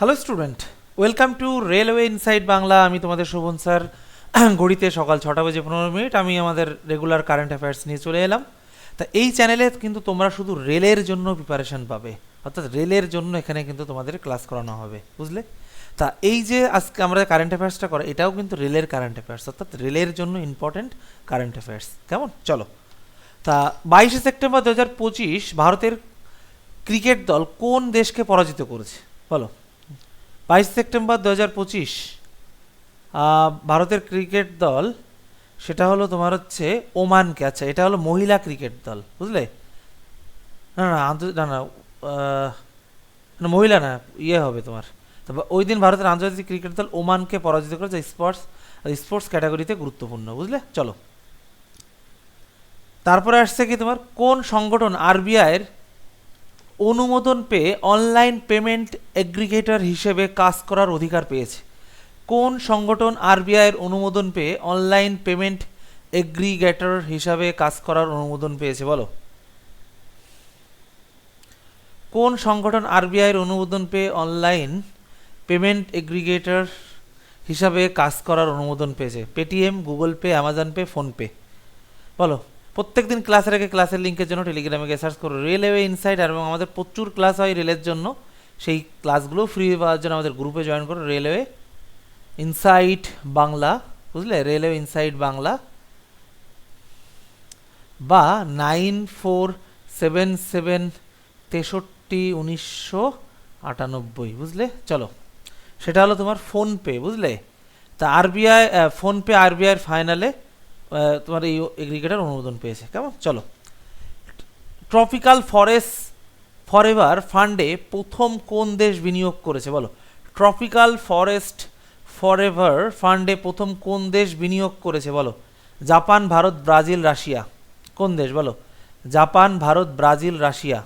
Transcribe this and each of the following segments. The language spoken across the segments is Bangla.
Hello student welcome to railway inside Bangla আমি তোমাদের শোভন স্যার। ঘড়িতে সকাল ছটা বেজে পনেরো মিনিট। আমি আমাদের রেগুলার কারেন্ট অ্যাফেয়ার্স নিয়ে চলে এলাম। তা এই চ্যানেলে কিন্তু তোমরা শুধু রেলের জন্য প্রিপারেশন পাবে। অর্থাৎ রেলের জন্য এখানে কিন্তু তোমাদের ক্লাস করানো হবে। বুঝলে? তা এই যে আজকে আমরা কারেন্ট অ্যাফেয়ার্সটা করা, এটাও কিন্তু রেলের কারেন্ট অ্যাফেয়ার্স অর্থাৎ রেলের জন্য ইম্পর্টেন্ট কারেন্ট অ্যাফেয়ার্স কেমন? চলো। তা বাইশে সেপ্টেম্বর দু হাজার পঁচিশ ভারতের ক্রিকেট দল কোন দেশকে পরাজিত করেছে? বলো। বাইশ সেপ্টেম্বর দু হাজার পঁচিশ ভারতের ক্রিকেট দল, সেটা হলো তোমার হচ্ছে ওমানকে আচ্ছা এটা হলো মহিলা ক্রিকেট দল, বুঝলে? না না না না না, মহিলা না ইয়ে হবে তোমার। তো বা- ওই দিন ভারতের আন্তর্জাতিক ক্রিকেট দল ওমানকে পরাজিত করেছে স্পোর্টস স্পোর্টস ক্যাটাগরিতে গুরুত্বপূর্ণ, বুঝলে? চলো। তারপরে আসছে কি তোমার, কোন সংগঠন আরবিআইয়ের অনুমোদন পেয়ে অনলাইন পেমেন্ট এগ্রিগেটর হিসেবে কাজ করার অধিকার পেয়েছে। কোন সংগঠন আরবিআইয়ের অনুমোদন পেয়ে অনলাইন পেমেন্ট এগ্রিগেটর হিসাবে কাজ করার অনুমোদন পেয়েছে বলো? কোন সংগঠন আরবিআইয়ের অনুমোদন পেয়ে অনলাইন পেমেন্ট এগ্রিগেটর হিসাবে কাজ করার অনুমোদন পেয়েছে? Paytm, Google Pay, Amazon Pay PhonePe বলো। প্রত্যেকদিন ক্লাসের আগে ক্লাসের লিঙ্কের জন্য টেলিগ্রামে গিয়ে সার্চ করো রেলওয়ে ইনসাইড এবং আমাদের প্রচুর ক্লাস হয় রেলের জন্য। সেই ক্লাসগুলো ফ্রি পাওয়ার জন্য আমাদের গ্রুপে জয়েন করো রেলওয়ে ইনসাইট বাংলা বুঝলে? রেলওয়ে ইনসাইট বাংলা বা নাইন ফোর সেভেন সেভেন তেষট্টি উনিশশো আটানব্বই, বুঝলে? চলো। সেটা হলো তোমার ফোনপে বুঝলে? তা আরবিআই ফোনপে আরবিআইয়ের ফাইনালে তোমার এই এগ্রিগেটার অনুমোদন পেয়েছে। কেমন? চলো। ট্রপিক্যাল ফরেস্ট ফরএভার ফান্ডে প্রথম কোন দেশ বিনিয়োগ করেছে? বলো। ট্রপিক্যাল ফরেস্ট ফরএভার ফান্ডে প্রথম কোন দেশ বিনিয়োগ করেছে? বলো। Japan, Bharat, Brazil, Russia. কোন দেশ? বলো। Japan, Bharat, Brazil, Russia.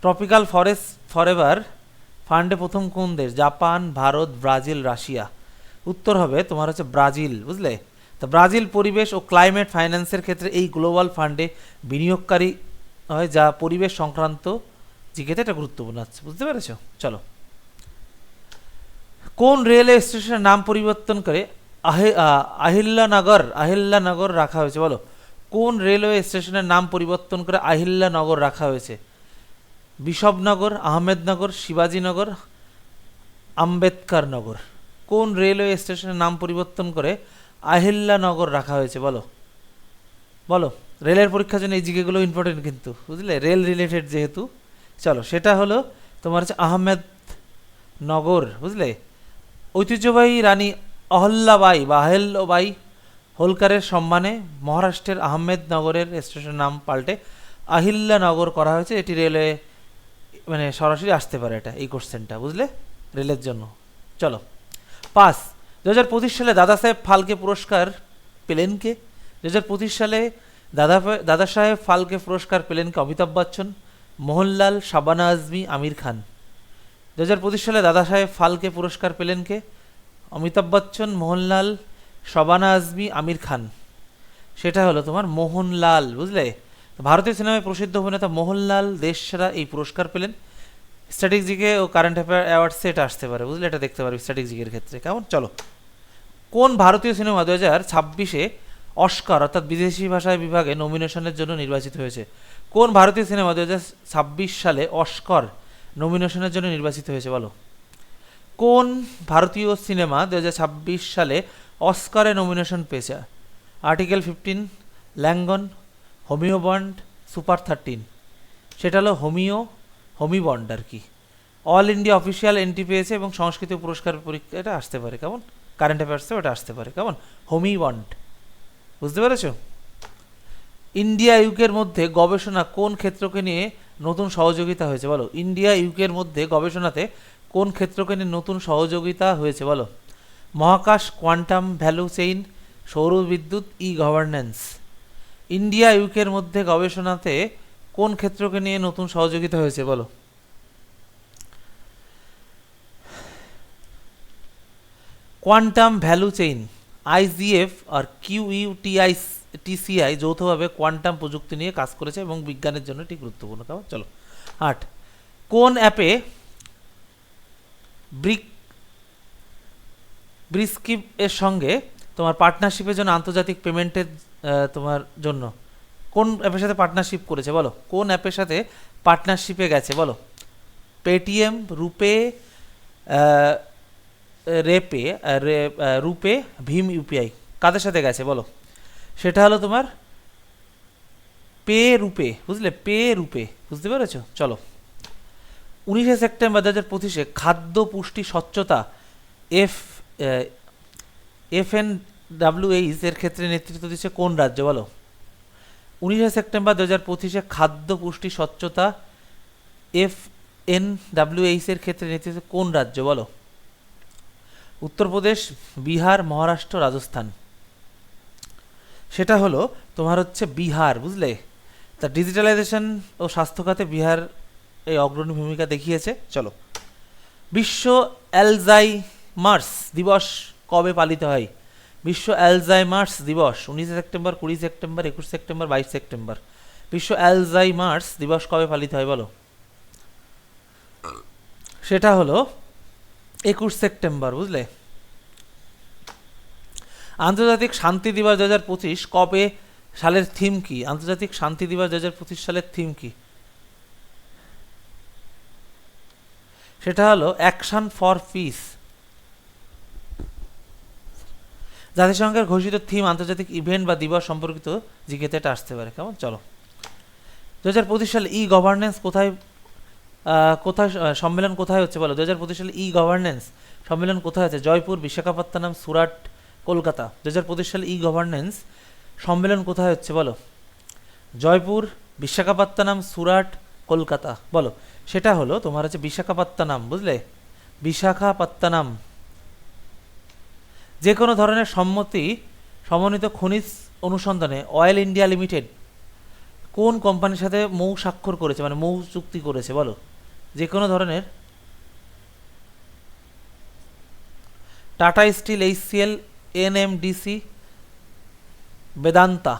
Tropical forest forever ফান্ডে প্রথম কোন দেশ? Japan, Bharat, Brazil, Russia. উত্তর হবে তোমার হচ্ছে ব্রাজিল বুঝলে? তো ব্রাজিল পরিবেশ ও ক্লাইমেট ফাইন্যান্সের ক্ষেত্রে এই গ্লোবাল ফান্ডে বিনিয়োগকারী হয় যা পরিবেশ সংক্রান্ত জিজ্ঞেতে এটা গুরুত্বপূর্ণ আছে বুঝতে পেরেছ? চলো। কোন রেলওয়ে স্টেশনের নাম পরিবর্তন করে আহে আহ, আহিল্লানগর আহিল্লানগর রাখা হয়েছে বলো? কোন রেলওয়ে স্টেশনের নাম পরিবর্তন করে আহিল্লানগর রাখা হয়েছে? বিশবনগর আহমেদনগর শিবাজীনগর আম্বেদকর নগর কোন রেলওয়ে স্টেশনের নাম পরিবর্তন করে আহিল্লানগর রাখা হয়েছে, বলো। বলো, রেলের পরীক্ষার জন্য এই জিকেগুলো ইম্পর্টেন্ট কিন্তু, বুঝলে? রেল রিলেটেড যেহেতু, চলো, সেটা হলো তোমার হচ্ছে আহমেদ নগর বুঝলে? ঐতিহ্যবাহী রানী অহল্লাবাই বা আহেল্যবাই হোলকারের সম্মানে মহারাষ্ট্রের আহমেদনগরের স্টেশনের নাম পাল্টে আহিল্লানগর করা হয়েছে। এটি রেলওয়ে মানে সরাসরি আসতে পারে এটা, এই কোশ্চেনটা, বুঝলে? রেলের জন্য। চলো। পাস। দু হাজার পঁচিশ সালে দাদা সাহেব ফালকে পুরস্কার পেলেন কে? দু হাজার পঁচিশ সালে দাদা দাদা সাহেব ফালকে পুরস্কার পেলেন কে? অমিতাভ বচ্চন, মোহনলাল, শাবানা আজমি, আমির খান। দু হাজার পঁচিশ সালে দাদা সাহেব ফালকে পুরস্কার পেলেন কে? অমিতাভ বচ্চন, মোহনলাল, শবানা আজমি, আমির খান। সেটা হলো তোমার মোহনলাল, বুঝলে? ভারতীয় সিনেমায় প্রসিদ্ধ অভিনেতা মোহনলাল দেশ সেরা এই পুরস্কার পেলেন। স্ট্র্যাটেজিকে ও কারেন্ট অ্যাফেয়ার অ্যাওয়ার্ড সেট আসতে পারে, বুঝলে? এটা দেখতে পারবে স্ট্র্যাটেজিকের ক্ষেত্রে। কেমন? চলো। কোন ভারতীয় সিনেমা দু হাজার ছাব্বিশে অস্কার অর্থাৎ বিদেশি ভাষায় বিভাগে নমিনেশনের জন্য নির্বাচিত হয়েছে? কোন ভারতীয় সিনেমা দু হাজার ছাব্বিশ সালে অস্কার নমিনেশনের জন্য নির্বাচিত হয়েছে? বলো। কোন ভারতীয় সিনেমা দু হাজার ছাব্বিশ সালে অস্কারে নমিনেশন পেয়েছে? আর্টিকেল ফিফটিন ল্যাঙ্গন হোমিও বন্ড সুপার থার্টিন সেটা হলো হোমিও হোমি বন্ড আর কি? অল ইন্ডিয়া অফিসিয়াল এন্ট্রি পেয়েছে এবং সংস্কৃত পুরস্কার পরীক্ষা এটা আসতে পারে, কেমন? কারেন্ট অ্যাফেয়ার্সে ওটা আসতে পারে, কেমন? হোমি বন্ড বুঝতে পেরেছ? ইন্ডিয়া ইউকের মধ্যে গবেষণা কোন ক্ষেত্রকে নিয়ে নতুন সহযোগিতা হয়েছে? বলো ইন্ডিয়া ইউকের মধ্যে গবেষণাতে কোন ক্ষেত্রকে নিয়ে নতুন সহযোগিতা হয়েছে? বলো, মহাকাশ, কোয়ান্টাম ভ্যালু চেইন, সৌর বিদ্যুৎ ই গভর্নেন্স ইন্ডিয়া ইউকের মধ্যে গবেষণাতে কোন ক্ষেত্রকে নিয়ে নতুন সহযোগিতা হয়েছে, বলো? কোয়ান্টাম ভ্যালু চেইন আইজিএফ আর কিউইউটিআই টিসিআই যৌথভাবে কোয়ান্টাম প্রযুক্তি নিয়ে কাজ করেছে এবং বিজ্ঞানের জন্য এটি গুরুত্বপূর্ণ। কেমন? চলো। আট। কোন অ্যাপে ব্রিক ব্রিস্কিপ এর সঙ্গে তোমার পার্টনারশিপের জন্য আন্তর্জাতিক পেমেন্টের তোমার জন্য কোন অ্যাপের সাথে পার্টনারশিপ করেছে বলো? কোন অ্যাপের সাথে পার্টনারশিপে গেছে বলো? পেটিএম রুপে রেপে রুপে ভীম ইউপিআই কাদের সাথে গেছে বলো? সেটা হলো তোমার পে রূপে বুঝলে? পে রূপে বুঝতে পেরেছ? চলো। উনিশে সেপ্টেম্বর দু হাজার পঁচিশে খাদ্য পুষ্টি স্বচ্ছতা এফ এফ এন ডাব্লিউএইচ এর ক্ষেত্রে নেতৃত্ব দিচ্ছে কোন রাজ্য বলো? উনিশে সেপ্টেম্বর দু হাজার পঁচিশে খাদ্য পুষ্টি স্বচ্ছতা এফ এন এর ক্ষেত্রে নেতৃত্ব কোন রাজ্য, বলো? উত্তরপ্রদেশ, বিহার, মহারাষ্ট্র, রাজস্থান। সেটা হলো তোমার হচ্ছে বিহার, বুঝলে? তা ডিজিটালাইজেশন ও স্বাস্থ্য খাতে বিহার এই অগ্রণী ভূমিকা দেখিয়েছে। চলো। বিশ্ব অ্যালজাইমার্স দিবস কবে পালিত হয়? বিশ্ব অ্যালজাইমার্স দিবস, উনিশে সেপ্টেম্বর, কুড়ি সেপ্টেম্বর, একুশ সেপ্টেম্বর, বাইশ সেপ্টেম্বর। বিশ্ব অ্যালজাইমার্স দিবস কবে পালিত হয় বলো? সেটা হলো একুশ সেপ্টেম্বর, বুঝলে? আন্তর্জাতিক শান্তি দিবস দু হাজার পঁচিশ কবে সালের থিম কি? আন্তর্জাতিক শান্তি দিবস দু হাজার পঁচিশ সালের থিম কি? সেটা হলো অ্যাকশন ফর পিস। জাতিসংঘের ঘোষিত থিম আন্তর্জাতিক ইভেন্ট বা দিবস সম্পর্কিত জিজ্ঞেতে এটা আসতে পারে। কেমন? চলো। দু হাজার পঁচিশ সালে ই গভর্নেন্স কোথায় কোথায় সম্মেলন কোথায় হচ্ছে বলো? দু হাজার পঁচিশ সালে ই গভর্নেন্স সম্মেলন কোথায় হচ্ছে? জয়পুর, বিশাখাপত্তনম, সুরাট, কলকাতা। দু হাজার পঁচিশ সালে ই গভর্নেন্স সম্মেলন কোথায় হচ্ছে বলো? জয়পুর, বিশাখাপত্তনম, সুরাট, কলকাতা। বলো, সেটা হলো তোমার হচ্ছে বিশাখাপত্তনম, বুঝলে? বিশাখাপত্তনম। যে কোনো ধরনের সম্মতি সমন্বিত খনিজ অনুসন্ধানে অয়েল ইন্ডিয়া লিমিটেড কোন কোম্পানির সাথে মৌ স্বাক্ষর করেছে মানে মৌ চুক্তি করেছে, বলো। যে কোনো ধরনের Tata Steel HCL NMDC Vedanta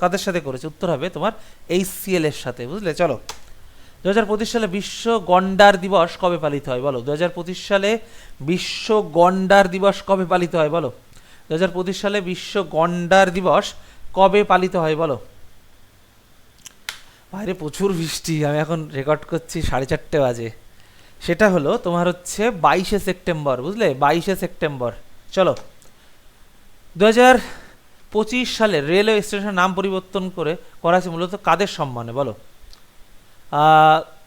কাদের সাথে করেছে? উত্তর হবে তোমার এইচসিএল এর সাথে, বুঝলে? চলো। দু হাজার পঁচিশ সালে বিশ্ব গন্ডার দিবস কবে পালিত হয়? বলো। দু হাজার পঁচিশ সালে বিশ্ব গন্ডার দিবস কবে পালিত হয়? বলো। দু হাজার পঁচিশ সালে বিশ্ব গন্ডার দিবস কবে পালিত হয়? বলো। বাইরে প্রচুর বৃষ্টি। আমি এখন রেকর্ড করছি সাড়ে চারটে বাজে। সেটা হলো তোমার হচ্ছে বাইশে সেপ্টেম্বর, বুঝলে? বাইশে সেপ্টেম্বর। চলো। দু হাজার পঁচিশ সালে রেলওয়ে স্টেশনের নাম পরিবর্তন করে করা হয়েছে মূলত কাদের সম্মানে? বলো।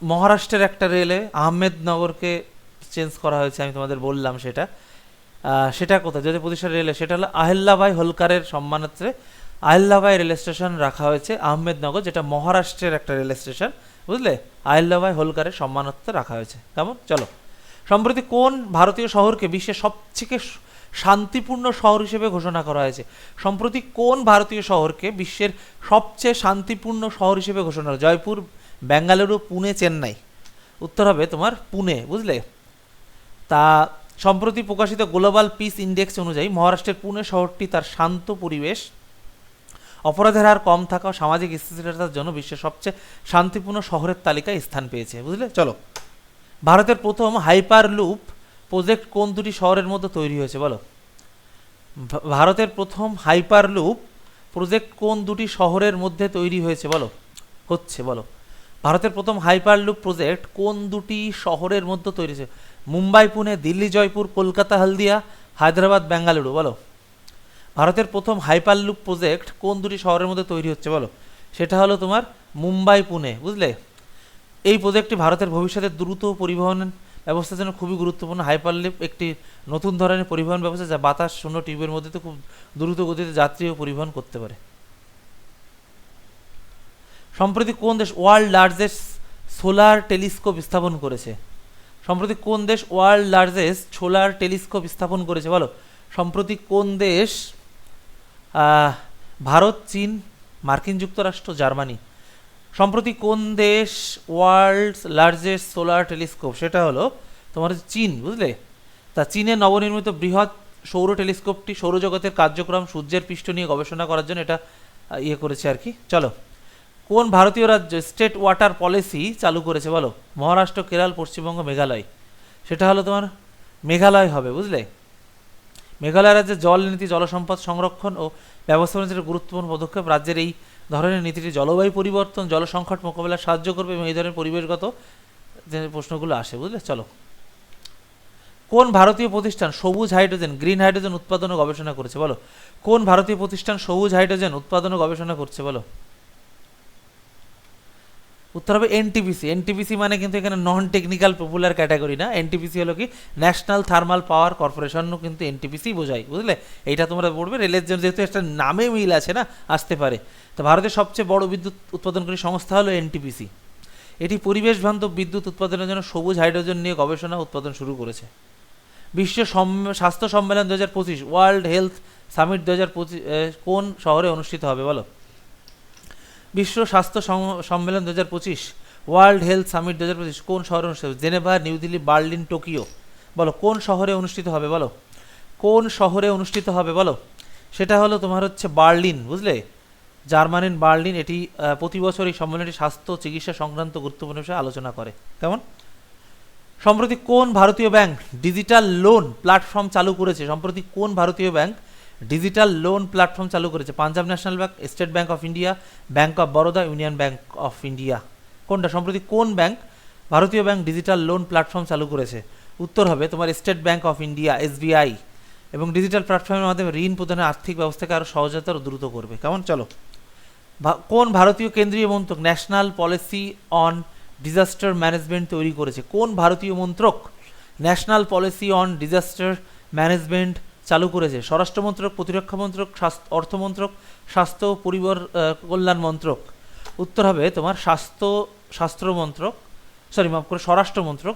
মহারাষ্ট্রের একটা রেলে আহমেদনগরকে চেঞ্জ করা হয়েছে, আমি তোমাদের বললাম সেটা। সেটা কোথায়? যদি সালে রেলে সেটা হলো আহিল্লাবাই হোলকারের সম্মানার্থে আহিল্লাবাই রেল স্টেশন রাখা হয়েছে আহমেদনগর, যেটা মহারাষ্ট্রের একটা রেল স্টেশন বুঝলে? আহিল্লাবাই হোলকারের সম্মানার্থে রাখা হয়েছে। কেমন? চলো। সম্প্রতি কোন ভারতীয় শহরকে বিশ্বের সবথেকে শান্তিপূর্ণ শহর হিসেবে ঘোষণা করা হয়েছে? সম্প্রতি কোন ভারতীয় শহরকে বিশ্বের সবচেয়ে শান্তিপূর্ণ শহর হিসেবে ঘোষণা জয়পুর বেঙ্গালুরু পুনে, চেন্নাই। উত্তর হবে তোমার পুনে, বুঝলে? তা সম্প্রতি প্রকাশিত গ্লোবাল পিস ইন্ডেক্স অনুযায়ী মহারাষ্ট্রের পুনে শহরটি তার শান্ত পরিবেশ। অপরাধের হার কম থাকা ও সামাজিক স্থিতিশীলতার জন্য বিশ্বের সবচেয়ে শান্তিপূর্ণ শহরের তালিকায় স্থান পেয়েছে, বুঝলে? চলো। ভারতের প্রথম হাইপার লুপ প্রজেক্ট কোন দুটি শহরের মধ্যে তৈরি হয়েছে, বলো? ভারতের প্রথম হাইপার লুপ প্রজেক্ট কোন দুটি শহরের মধ্যে তৈরি হয়েছে, বলো? হচ্ছে, বলো। ভারতের প্রথম হাইপার লুপ প্রজেক্ট কোন দুটি শহরের মধ্যে তৈরি হয়েছে? মুম্বাই, পুনে, দিল্লি, জয়পুর, কলকাতা, হলদিয়া, হায়দ্রাবাদ বেঙ্গালুরু বলো। ভারতের প্রথম হাইপার লুপ প্রজেক্ট কোন দুটি শহরের মধ্যে তৈরি হচ্ছে, বলো। সেটা হলো তোমার মুম্বাই, পুনে, বুঝলে? এই প্রজেক্টটি ভারতের ভবিষ্যতে দ্রুত পরিবহন ব্যবস্থার জন্য খুবই গুরুত্বপূর্ণ। হাইপারলিপ একটি নতুন ধরনের পরিবহন ব্যবস্থা যা বাতাস, শূন্য টিউবের মধ্যে তো খুব দ্রুত গতিতে যাত্রী ও পরিবহন করতে পারে। সম্প্রতি কোন দেশ ওয়ার্ল্ড লার্জেস্ট সোলার টেলিস্কোপ স্থাপন করেছে? সম্প্রতি কোন দেশ ওয়ার্ল্ড লার্জেস্ট সোলার টেলিস্কোপ স্থাপন করেছে? বলো। সম্প্রতি কোন দেশ ভারত, চীন, মার্কিন যুক্তরাষ্ট্র, জার্মানি? সম্প্রতি কোন দেশ ওয়ার্ল্ড লার্জেস্ট সোলার টেলিস্কোপ? সেটা হলো তোমার হচ্ছে চীন, বুঝলে? তা চীনের নবনির্মিত বৃহৎ সৌর টেলিস্কোপটি সৌরজগতের কার্যক্রম সূর্যের পৃষ্ঠ নিয়ে গবেষণা করার জন্য এটা ইয়ে করেছে আর কি। চলো। কোন ভারতীয় রাজ্য স্টেট ওয়াটার পলিসি চালু করেছে বলো? মহারাষ্ট্র, কেরাল, পশ্চিমবঙ্গ, মেঘালয়। সেটা হলো তোমার মেঘালয় হবে, বুঝলে? মেঘালয় রাজ্যের জল নীতি জলসম্পদ সংরক্ষণ ও ব্যবস্থাপনার যেটা গুরুত্বপূর্ণ পদক্ষেপ, রাজ্যের এই ধরনের নীতিটি জলবায়ু পরিবর্তন জল সংকট মোকাবিলায় সাহায্য করবে এবং এই ধরনের পরিবেশগত যে প্রশ্নগুলো আসে, বুঝলে? চলো। কোন ভারতীয় প্রতিষ্ঠান সবুজ হাইড্রোজেন, গ্রিন হাইড্রোজেন উৎপাদন ও গবেষণা করেছে বলো? কোন ভারতীয় প্রতিষ্ঠান সবুজ হাইড্রোজেন উৎপাদন ও গবেষণা করছে বলো? উত্তর হবে এনটিপিসি এনটিপিসি মানে কিন্তু এখানে নন টেকনিক্যাল পপুলার ক্যাটাগরি না এনটিপিসি হলো কি? ন্যাশনাল থার্মাল পাওয়ার কর্পোরেশনও কিন্তু এনটিপিসি বোঝায়, বুঝলে? এইটা তোমরা পড়বে। রেলের জন্য যেহেতু একটা নামে মিল আছে না, আসতে পারে। তো ভারতের সবচেয়ে বড় বিদ্যুৎ উৎপাদনকারী সংস্থা হলো এনটিপিসি এটি পরিবেশ বান্ধব বিদ্যুৎ উৎপাদনের জন্য সবুজ হাইড্রোজেন নিয়ে গবেষণা উৎপাদন শুরু করেছে। বিশ্ব স্বাস্থ্য সম্মেলন দু হাজার পঁচিশ ওয়ার্ল্ড হেলথ সামিট দু হাজার পঁচিশ কোন শহরে অনুষ্ঠিত হবে বলো? বিশ্ব স্বাস্থ্য সম্মেলন দু হাজার পঁচিশ ওয়ার্ল্ড হেলথ সামিট দু হাজার পঁচিশ, কোন শহরে অনুষ্ঠিত হবে? Geneva, New Delhi, Berlin, Tokyo. বলো, কোন শহরে অনুষ্ঠিত হবে? বলো। কোন শহরে অনুষ্ঠিত হবে? বলো। সেটা হলো তোমার হচ্ছে বার্লিন, বুঝলে? জার্মানির বার্লিন, এটি প্রতি বছর এই সম্মেলনটি স্বাস্থ্য চিকিৎসা সংক্রান্ত গুরুত্বপূর্ণ বিষয়ে আলোচনা করে। কেমন? সম্প্রতি কোন ভারতীয় ব্যাংক ডিজিটাল লোন প্ল্যাটফর্ম চালু করেছে? সম্প্রতি কোন ভারতীয় ব্যাংক ডিজিটাল লোন প্ল্যাটফর্ম চালু করেছে Punjab National Bank, State Bank of India, Bank of Baroda, Union Bank of India. কোনটা? সম্প্রতি কোন ব্যাংক ভারতীয় ব্যাংক ডিজিটাল লোন প্ল্যাটফর্ম চালু করেছে? উত্তর হবে তোমার State Bank of India, SBI. এবং ডিজিটাল প্ল্যাটফর্মের মাধ্যমে ঋণ প্রদানের আর্থিক ব্যবস্থাকে আরও সহজতা ও দ্রুত করবে। কেমন? চলো। কোন ভারতীয় কেন্দ্রীয় মন্ত্রক National Policy on Disaster Management তৈরি করেছে? কোন ভারতীয় মন্ত্রক National Policy on Disaster Management চালু করেছে। স্বরাষ্ট্র মন্ত্রক, প্রতিরক্ষা মন্ত্রক, স্বাস্থ্য অর্থমন্ত্রক স্বাস্থ্য ও পরিবার কল্যাণ মন্ত্রক। উত্তর হবে তোমার স্বাস্থ্য স্বাস্থ্য মন্ত্রক সরি মাফ করে, স্বরাষ্ট্র মন্ত্রক,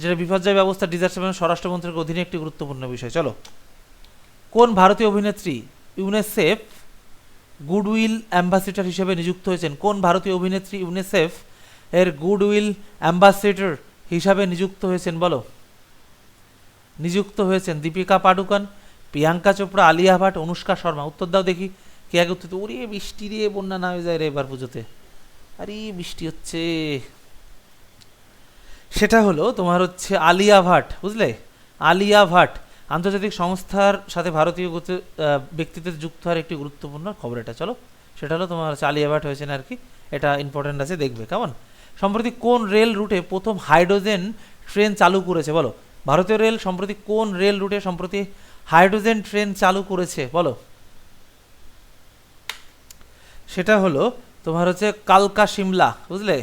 যেটা বিপর্যয় ব্যবস্থা ডিজাস্টার ম্যানেজমেন্ট স্বরাষ্ট্র মন্ত্রকের অধীনে একটি গুরুত্বপূর্ণ বিষয়। চলো। কোন ভারতীয় অভিনেত্রী ইউনেসেফ গুডউইল অ্যাম্বাসেডর হিসেবে নিযুক্ত হয়েছেন? কোন ভারতীয় অভিনেত্রী ইউনেসেফ এর গুডউইল অ্যাম্বাসেডর হিসাবে নিযুক্ত হয়েছেন বলো? নিযুক্ত হয়েছেন দীপিকা পাডুকন প্রিয়াঙ্কা চোপড়া, আলিয়া ভাট, অনুষ্কা শর্মা। উত্তর দাও দেখি, কে আগে উত্তর? ওরে, বৃষ্টি রে, বন্যা না হয়ে যায় রে এবার পুজোতে। আরে, বৃষ্টি হচ্ছে। সেটা হলো তোমার হচ্ছে আলিয়া ভাট, বুঝলে? আলিয়া ভাট, আন্তর্জাতিক সংস্থার সাথে ভারতীয় ব্যক্তিত্বের যুক্ত হওয়ার একটি গুরুত্বপূর্ণ খবর এটা। চলো, সেটা হলো তোমার হচ্ছে আলিয়া ভাট হয়েছেন আর কি, এটা ইম্পর্টেন্ট আছে, দেখবে, কেমন? সম্প্রতি কোন রেল রুটে প্রথম হাইড্রোজেন ট্রেন চালু করেছে, বলো? ভারতীয় রেল সম্প্রতি কোন রেল রুটে সম্প্রতি হাইড্রোজেন ট্রেন চালু করেছে, বলো। সেটা হলো তোমার হচ্ছে কালকা সিমলা, বুঝলে?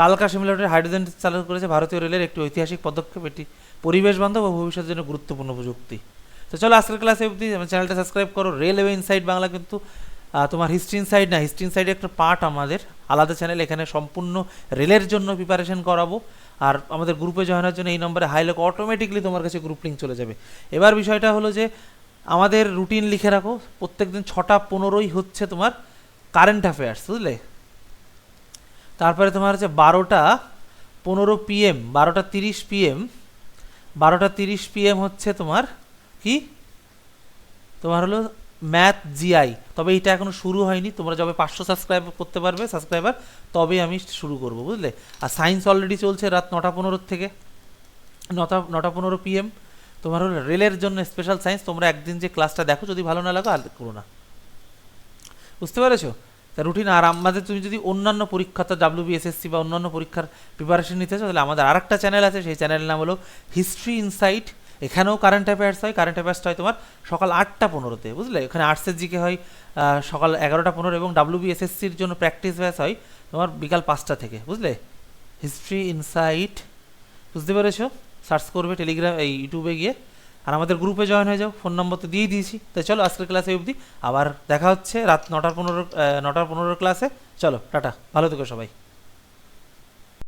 কালকা সিমলা হাইড্রোজেন চালু করেছে ভারতীয় রেলের একটি ঐতিহাসিক পদক্ষেপ। এটি পরিবেশ বান্ধব ও ভবিষ্যতের জন্য গুরুত্বপূর্ণ প্রযুক্তি। তো চলো আজকের ক্লাসে অবধি আমার চ্যানেলটা সাবস্ক্রাইব করো। রেলওয়ে ইনসাইড বাংলা কিন্তু তোমার হিস্ট্রি ইনসাইড না, হিস্ট্রি ইনসাইড একটা পার্ট আমাদের। আলাদা চ্যানেল এখানে সম্পূর্ণ রেলের জন্য প্রিপারেশন করাবো। আর আমাদের গ্রুপে জয়েনের জন্য এই নম্বরে হাই লোক অটোমেটিকলি তোমার কাছে গ্রুপ লিঙ্ক চলে যাবে। এবার বিষয়টা হলো যে, আমাদের রুটিন লিখে রাখো প্রত্যেক দিন ছটা পনেরোই হচ্ছে তোমার কারেন্ট অ্যাফেয়ার্স বুঝলে? তারপরে তোমার হচ্ছে বারোটা পনেরো পিএম বারোটা তিরিশ পিএম বারোটা তিরিশ পিএম হচ্ছে তোমার কি? তোমার হলো ম্যাথ জিআই তবে এটা এখনও শুরু হয়নি। তোমরা যবে পাঁচশো সাবস্ক্রাইব করতে পারবে সাবস্ক্রাইবার তবে আমি শুরু করব, বুঝলে? আর সায়েন্স অলরেডি চলছে রাত নটা পনেরোর থেকে। নটা নটা পনেরো পিএম তোমার হলো রেলের জন্য স্পেশাল সায়েন্স তোমরা একদিন যে ক্লাসটা দেখো, যদি ভালো না লাগো, আর করো না। বুঝতে পেরেছ? তা রুটিন আর আমাদের তুমি যদি অন্যান্য পরীক্ষা তো ডাব্লিউবিএসএসসি বা অন্যান্য পরীক্ষার প্রিপারেশন নিতে চাও, তাহলে আমাদের আরেকটা চ্যানেল আছে। সেই চ্যানেলের নাম হলো হিস্ট্রি ইনসাইট এখানেও কারেন্ট অ্যাফেয়ার্স হয় কারেন্ট অ্যাফেয়ার্সটা হয় তোমার সকাল আটটা পনেরোতে, বুঝলে? এখানে আর্টসের জিকে হয় সকাল এগারোটা পনেরো এবং ডাব্লিউবিএসএসসির জন্য প্র্যাকটিস ব্যাস হয় তোমার বিকাল পাঁচটা থেকে, বুঝলে? হিস্ট্রি ইনসাইট বুঝতে পেরেছ? সার্চ করবে টেলিগ্রাম এই ইউটিউবে গিয়ে। আর আমাদের গ্রুপে জয়েন হয়ে যাও ফোন নম্বর তো দিয়েই দিয়েছি। তো চলো, আজকের ক্লাসে অবধি। আবার দেখা হচ্ছে রাত নটার পনেরো নটার পনেরোর ক্লাসে চলো, টাটা। ভালো থেকো সবাই।